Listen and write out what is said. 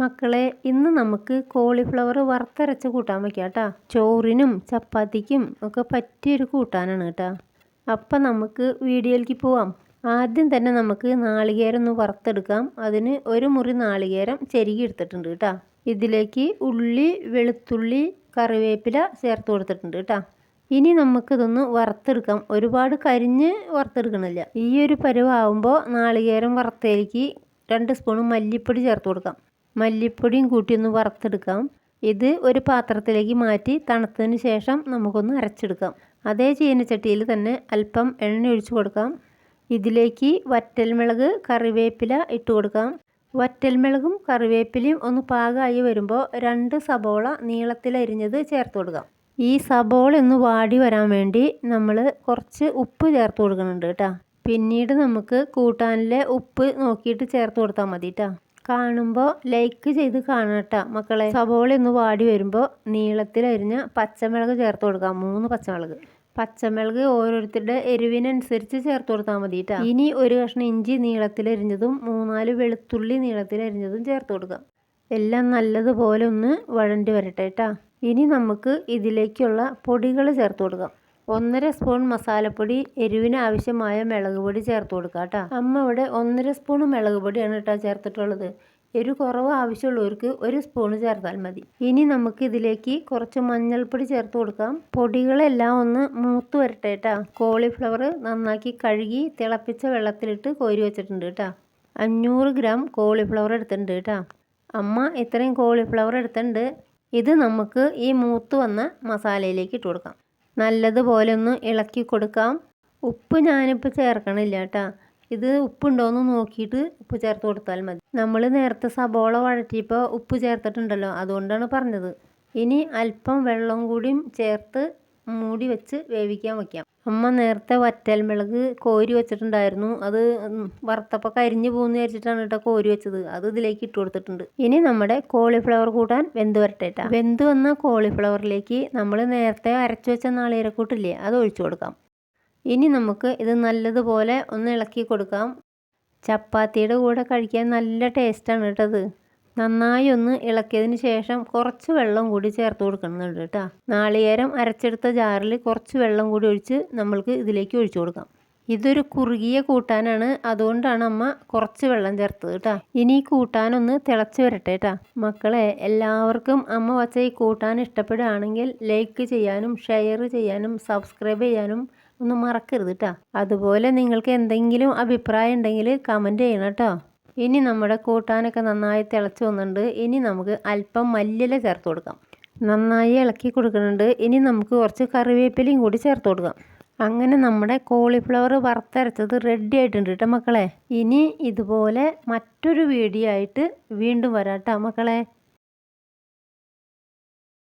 മക്കളെ ഇന്ന് നമുക്ക് കോളിഫ്ലവർ വറുത്തരച്ച് കൂട്ടാൻ വയ്ക്കാം കേട്ടോ. ചോറിനും ചപ്പാത്തിക്കും ഒക്കെ പറ്റിയൊരു കൂട്ടാനാണ് കേട്ടോ. അപ്പം നമുക്ക് വീഡിയോയിലേക്ക് പോവാം. ആദ്യം തന്നെ നമുക്ക് നാളികേരം ഒന്ന് വറുത്തെടുക്കാം. അതിന് ഒരു മുറി നാളികേരം ചെരുകി എടുത്തിട്ടുണ്ട് കേട്ടോ. ഇതിലേക്ക് ഉള്ളി വെളുത്തുള്ളി കറിവേപ്പില ചേർത്ത് കൊടുത്തിട്ടുണ്ട് കേട്ടോ. ഇനി നമുക്കിതൊന്ന് വറുത്തെടുക്കാം. ഒരുപാട് കരിഞ്ഞ് വറുത്തെടുക്കണില്ല. ഈ ഒരു പരുവാകുമ്പോൾ നാളികേരം വറുത്തേക്ക് രണ്ട് സ്പൂൺ മല്ലിപ്പൊടി ചേർത്ത് കൊടുക്കാം. മല്ലിപ്പൊടിയും കൂട്ടി ഒന്ന് വറുത്തെടുക്കാം. ഇത് ഒരു പാത്രത്തിലേക്ക് മാറ്റി തണുത്തതിന് ശേഷം നമുക്കൊന്ന് അരച്ചെടുക്കാം. അതേ ചീനച്ചട്ടിയിൽ തന്നെ അല്പം എണ്ണ ഒഴിച്ചു കൊടുക്കാം. ഇതിലേക്ക് വറ്റൽമുളക് കറിവേപ്പില ഇട്ട് കൊടുക്കാം. വറ്റൽമുളകും കറിവേപ്പിലയും ഒന്ന് പാകമായി വരുമ്പോൾ രണ്ട് സബോള നീളത്തിലരിഞ്ഞത് ചേർത്ത് കൊടുക്കാം. ഈ സബോള ഒന്ന് വാടി വരാൻ വേണ്ടി നമ്മൾ കുറച്ച് ഉപ്പ് ചേർത്ത് കൊടുക്കുന്നുണ്ട് കേട്ടോ. പിന്നീട് നമുക്ക് കൂട്ടാനിലെ ഉപ്പ് നോക്കിയിട്ട് ചേർത്ത് കൊടുത്താൽ മതി കേട്ടോ. കാണുമ്പോൾ ലൈക്ക് ചെയ്ത് കാണട്ടോ മക്കളെ സബോള ഒന്ന് വാടി വരുമ്പോൾ നീളത്തിലരിഞ്ഞ പച്ചമുളക് ചേർത്ത് കൊടുക്കാം. മൂന്ന് പച്ചമുളക്. പച്ചമുളക് ഓരോരുത്തരുടെ എരിവിനനുസരിച്ച് ചേർത്ത് കൊടുത്താൽ മതി കേട്ടോ ഇനി ഒരു കഷ്ണം ഇഞ്ചി നീളത്തിലരിഞ്ഞതും മൂന്നാൽ വെളുത്തുള്ളി നീളത്തിലരിഞ്ഞതും ചേർത്ത് കൊടുക്കാം. എല്ലാം നല്ലതുപോലെ ഒന്ന് വഴണ്ടി വരട്ടെ കേട്ടോ ഇനി നമുക്ക് ഇതിലേക്കുള്ള പൊടികൾ ചേർത്ത് കൊടുക്കാം. ഒന്നര സ്പൂൺ മസാലപ്പൊടി എരിവിന് ആവശ്യമായ മുളക് പൊടി ചേർത്ത് കൊടുക്കുക കേട്ടോ. അമ്മ ഇവിടെ ഒന്നര സ്പൂൺ മുളക് പൊടിയാണ് കേട്ടോ ചേർത്തിട്ടുള്ളത്. എരു കുറവ് ആവശ്യമുള്ളവർക്ക് ഒരു സ്പൂൺ ചേർത്താൽ മതി. ഇനി നമുക്ക് ഇതിലേക്ക് കുറച്ച് മഞ്ഞൾപ്പൊടി ചേർത്ത് കൊടുക്കാം. പൊടികളെല്ലാം ഒന്ന് മൂത്ത് വരട്ടെ കേട്ടോ. കോളിഫ്ലവർ നന്നാക്കി കഴുകി തിളപ്പിച്ച വെള്ളത്തിലിട്ട് കോരി വെച്ചിട്ടുണ്ട് കേട്ടോ. അഞ്ഞൂറ് ഗ്രാം കോളിഫ്ലവർ എടുത്തിട്ടുണ്ട് കേട്ടോ. അമ്മ ഇത്രയും കോളിഫ്ലവർ എടുത്തിട്ടുണ്ട്. ഇത് നമുക്ക് ഈ മൂത്ത് വന്ന മസാലയിലേക്ക് ഇട്ട് കൊടുക്കാം. നല്ലതുപോലെ ഒന്ന് ഇളക്കി കൊടുക്കാം. ഉപ്പ് ഞാനിപ്പോൾ ചേർക്കണില്ല കേട്ടോ. ഇത് ഉപ്പുണ്ടോയെന്ന് നോക്കിയിട്ട് ഉപ്പ് ചേർത്ത് കൊടുത്താൽ മതി. നമ്മൾ നേരത്തെ സബോള വഴറ്റിയപ്പോൾ ഉപ്പ് ചേർത്തിട്ടുണ്ടല്ലോ അതുകൊണ്ടാണ് പറഞ്ഞത്. ഇനി അല്പം വെള്ളം കൂടിയും ചേർത്ത് മൂടി വെച്ച് വേവിക്കാൻ വയ്ക്കാം അമ്മ നേരത്തെ വറ്റൽ വറ്റൽമുളക് കോരി വെച്ചിട്ടുണ്ടായിരുന്നു. അത് വറുത്തപ്പോൾ കരിഞ്ഞു പോകുന്ന വിചാരിച്ചിട്ടാണ് കേട്ടോ കോരി വെച്ചത്. അത് ഇതിലേക്ക് ഇട്ട് കൊടുത്തിട്ടുണ്ട്. ഇനി നമ്മുടെ കോളിഫ്ലവർ കൂട്ടാൻ വെന്ത് വരട്ടേട്ടാ വെന്ത് വന്ന കോളിഫ്ലവറിലേക്ക് നമ്മൾ നേരത്തെ അരച്ചു വെച്ച നാളീരക്കൂട്ടില്ലേ അത് ഒഴിച്ചു കൊടുക്കാം. ഇനി നമുക്ക് ഇത് നല്ലതുപോലെ ഒന്ന് ഇളക്കി കൊടുക്കാം. ചപ്പാത്തിയുടെ കൂടെ കഴിക്കാൻ നല്ല ടേസ്റ്റാണ് കേട്ടത് നന്നായി ഒന്ന് ഇളക്കിയതിന് ശേഷം കുറച്ച് വെള്ളം കൂടി ചേർത്ത് കൊടുക്കുന്നുണ്ട് കേട്ടോ. നാളികേരം അരച്ചെടുത്ത ജാറിൽ കുറച്ച് വെള്ളം കൂടി ഒഴിച്ച് നമ്മൾക്ക് ഇതിലേക്ക് ഒഴിച്ചു കൊടുക്കാം. ഇതൊരു കുറുകിയ കൂട്ടാനാണ്. അതുകൊണ്ടാണ് അമ്മ കുറച്ച് വെള്ളം ചേർത്തത് കേട്ടോ. ഇനി ഈ കൂട്ടാനൊന്ന് തിളച്ച് വരട്ടെ കേട്ടോ. മക്കളെ എല്ലാവർക്കും അമ്മ വച്ച ഈ കൂട്ടാൻ ഇഷ്ടപ്പെടുകയാണെങ്കിൽ ലൈക്ക് ചെയ്യാനും ഷെയർ ചെയ്യാനും സബ്സ്ക്രൈബ് ചെയ്യാനും ഒന്നും മറക്കരുത് കേട്ടോ. അതുപോലെ നിങ്ങൾക്ക് എന്തെങ്കിലും അഭിപ്രായം ഉണ്ടെങ്കിൽ കമന്റ് ചെയ്യണം കേട്ടോ. ഇനി നമ്മുടെ കൂട്ടാനൊക്കെ നന്നായി തിളച്ച് വന്നിട്ടുണ്ട്. ഇനി നമുക്ക് അല്പം മല്ലില ചേർത്ത് കൊടുക്കാം. നന്നായി ഇളക്കി കൊടുക്കുന്നുണ്ട്. ഇനി നമുക്ക് കുറച്ച് കറിവേപ്പിലയും കൂടി ചേർത്ത് കൊടുക്കാം. അങ്ങനെ നമ്മുടെ കോളിഫ്ലവർ വറുത്തരച്ചത് റെഡി ആയിട്ടുണ്ട് കേട്ടോ മക്കളെ. ഇനി ഇതുപോലെ മറ്റൊരു വീഡിയോ ആയിട്ട് വീണ്ടും വരാം കേട്ടോ മക്കളെ.